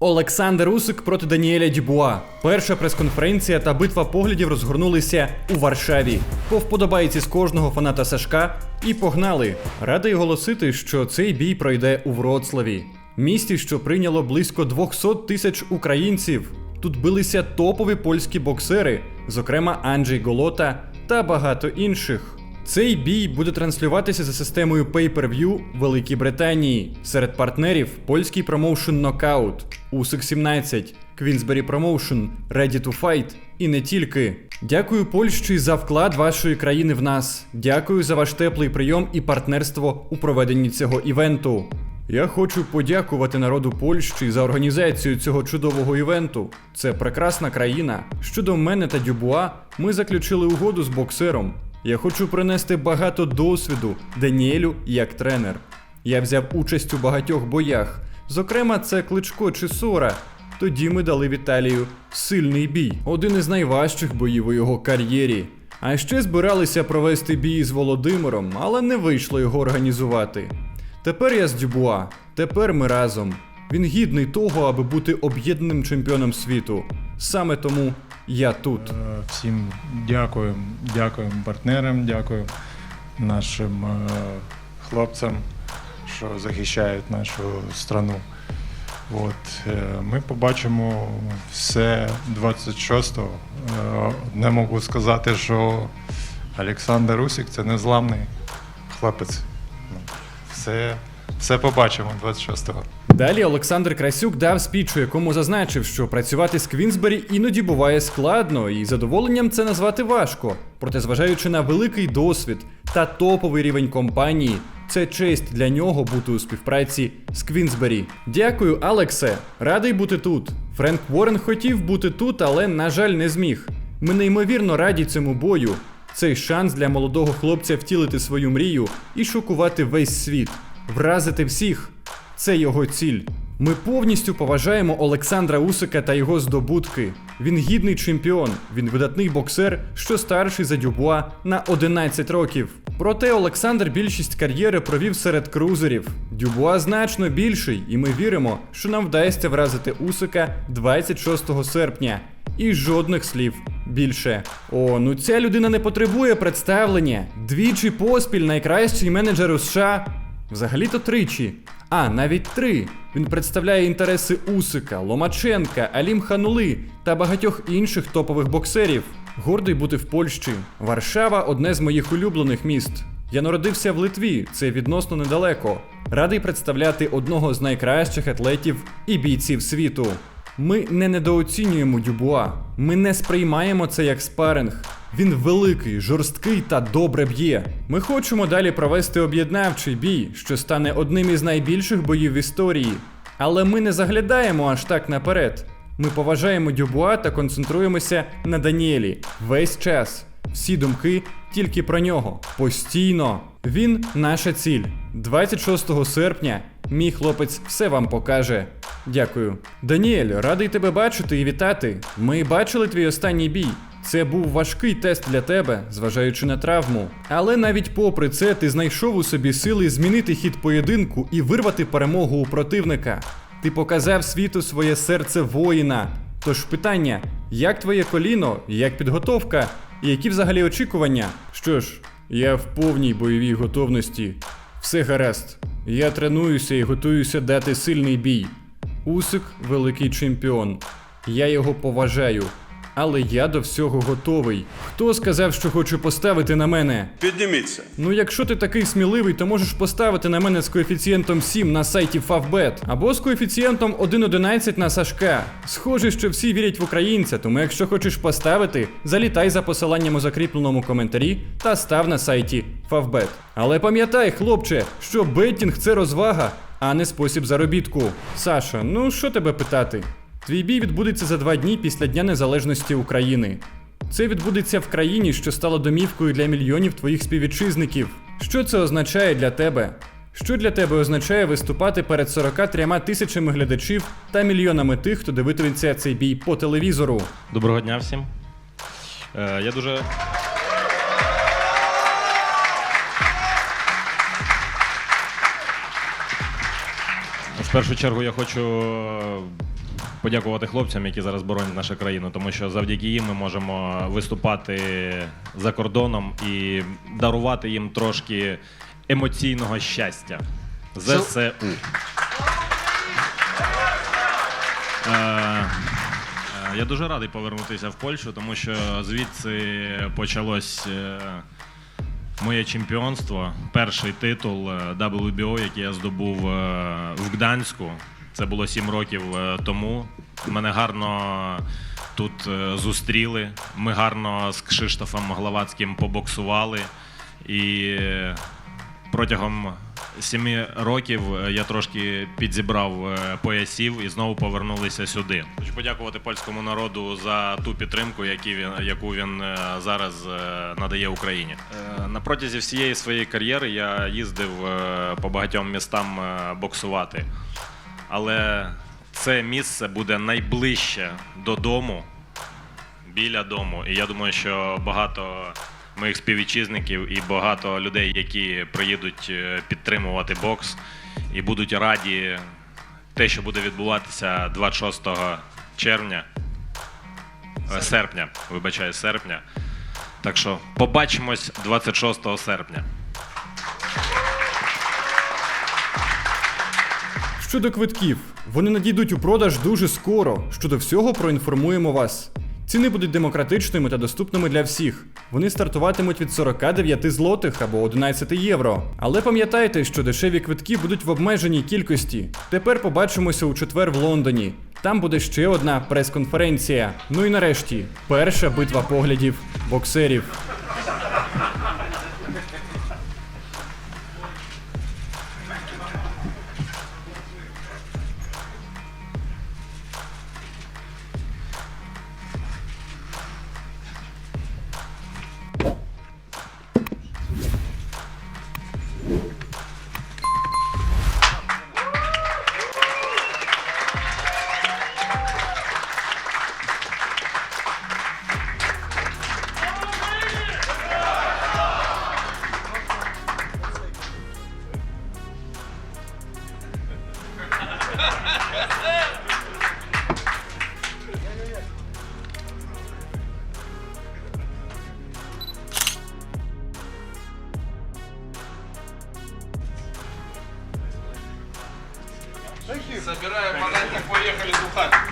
Олександр Усик проти Даніеля Дюбуа. Перша прес-конференція та битва поглядів розгорнулися у Варшаві. По вподобайці з кожного фаната Сашка і погнали. Радий оголосити, що цей бій пройде у Вроцлаві, місті, що прийняло близько 200 тисяч українців. Тут билися топові польські боксери, зокрема Анджей Голота та багато інших. Цей бій буде транслюватися за системою Pay-Per-View Великій Британії. Серед партнерів польський промоушен Knockout, Усик 17, Queensberry Promotion, Ready to Fight і не тільки. Дякую Польщі за вклад вашої країни в нас. Дякую за ваш теплий прийом і партнерство у проведенні цього івенту. Я хочу подякувати народу Польщі за організацію цього чудового івенту. Це прекрасна країна. Щодо мене та Дюбуа, ми заключили угоду з боксером. Я хочу принести багато досвіду Даніелю як тренер. Я взяв участь у багатьох боях. Зокрема, це Кличко чи Сора. Тоді ми дали Віталію сильний бій, один із найважчих боїв у його кар'єрі. А ще збиралися провести бій з Володимиром, але не вийшло його організувати. Тепер я з Дюбуа, тепер ми разом. Він гідний того, аби бути об'єднаним чемпіоном світу. Саме тому я тут. Е, Всім дякую, дякую партнерам, дякую нашим е, хлопцям, що захищають нашу страну. От, е, ми побачимо все 26-го. Е, Не можу сказати, що Олександр Усік це незламний хлопець. Все, все побачимо 26-го. Далі Олександр Красюк дав спіч, у якому зазначив, що працювати з Квінсбері іноді буває складно, і задоволенням це назвати важко. Проте, зважаючи на великий досвід та топовий рівень компанії, це честь для нього бути у співпраці з Квінсбері. Дякую, Алексе. Радий бути тут. Френк Уоррен хотів бути тут, але, на жаль, не зміг. Ми неймовірно раді цьому бою. Цей шанс для молодого хлопця втілити свою мрію і шокувати весь світ, вразити всіх. Це його ціль. Ми повністю поважаємо Олександра Усика та його здобутки. Він гідний чемпіон, він видатний боксер, що старший за Дюбуа на 11 років. Проте Олександр більшість кар'єри провів серед крузерів. Дюбуа значно більший, і ми віримо, що нам вдасться вразити Усика 26 серпня. І жодних слів більше. О, ну ця людина не потребує представлення. Двічі поспіль найкращий менеджер у США. Взагалі-то тричі. А, навіть три. Він представляє інтереси Усика, Ломаченка, Алім Ханули та багатьох інших топових боксерів. Гордий бути в Польщі. Варшава одне з моїх улюблених міст. Я народився в Литві, це відносно недалеко. Радий представляти одного з найкращих атлетів і бійців світу. Ми не недооцінюємо Дюбуа. Ми не сприймаємо це як спаринг. Він великий, жорсткий та добре б'є. Ми хочемо далі провести об'єднавчий бій, що стане одним із найбільших боїв в історії. Але ми не заглядаємо аж так наперед. Ми поважаємо Дюбуа та концентруємося на Даніелі весь час. Всі думки тільки про нього. Постійно. Він наша ціль. 26 серпня мій хлопець все вам покаже. Дякую. Даніель, радий тебе бачити і вітати. Ми бачили твій останній бій. Це був важкий тест для тебе, зважаючи на травму. Але навіть попри це, ти знайшов у собі сили змінити хід поєдинку і вирвати перемогу у противника. Ти показав світу своє серце воїна. Тож питання: як твоє коліно, як підготовка, і які взагалі очікування? Що ж, я в повній бойовій готовності. Все гаразд. Я тренуюся і готуюся дати сильний бій. Усик великий чемпіон. Я його поважаю. Але я до всього готовий. Хто сказав, що хоче поставити на мене? Підніміться. Ну, якщо ти такий сміливий, то можеш поставити на мене з коефіцієнтом 7 на сайті Favbet, або з коефіцієнтом 1.11 на Сашка. Схоже, що всі вірять в українця, тому якщо хочеш поставити, залітай за посиланням у закріпленому коментарі та став на сайті Favbet. Але пам'ятай, хлопче, що беттінг це розвага, а не спосіб заробітку. Саша, ну що тебе питати? Твій бій відбудеться за два дні після Дня Незалежності України. Це відбудеться в країні, що стала домівкою для мільйонів твоїх співвітчизників. Що це означає для тебе? Що для тебе означає виступати перед 43 тисячами глядачів та мільйонами тих, хто дивитиметься цей бій по телевізору? Доброго дня всім. Е, я дуже. В першу чергу я хочу е, подякувати хлопцям, які зараз боронять нашу країну, тому що завдяки їм ми можемо виступати за кордоном і дарувати їм трошки емоційного щастя. ЗСУ. Е, е, Я дуже радий повернутися в Польщу, тому що звідси почалось е, моє чемпіонство. Перший титул е, WBO, який я здобув в Гданську. Це було сім років е, тому. Мене гарно тут е, зустріли. Ми гарно з Кшиштофом Главацьким побоксували. І протягом семи років е, я трошки підзібрав поясів і знову повернулися сюди. Хочу подякувати польському народу за ту підтримку, яку він зараз надає Україні. На протязі всієї своєї кар'єри я їздив по багатьом містам боксувати. Але це місце буде найближче додому, біля дому. І я думаю, що багато моїх співвітчизників і багато людей, які приїдуть е, підтримувати бокс і будуть раді те, що буде відбуватися 26 червня, е, серпня, вибачаю, серпня. Так що побачимось 26 серпня. Щодо квитків, вони надійдуть у продаж дуже скоро. Щодо всього проінформуємо вас. Ціни будуть демократичними та доступними для всіх. Вони стартуватимуть від 49 злотих або 11 євро. Але пам'ятайте, що дешеві квитки будуть в обмеженій кількості. Тепер побачимося у четвер в Лондоні. Там буде ще одна прес-конференція. Ну і нарешті, перша битва поглядів боксерів. Собираем маленьких, поехали бухать.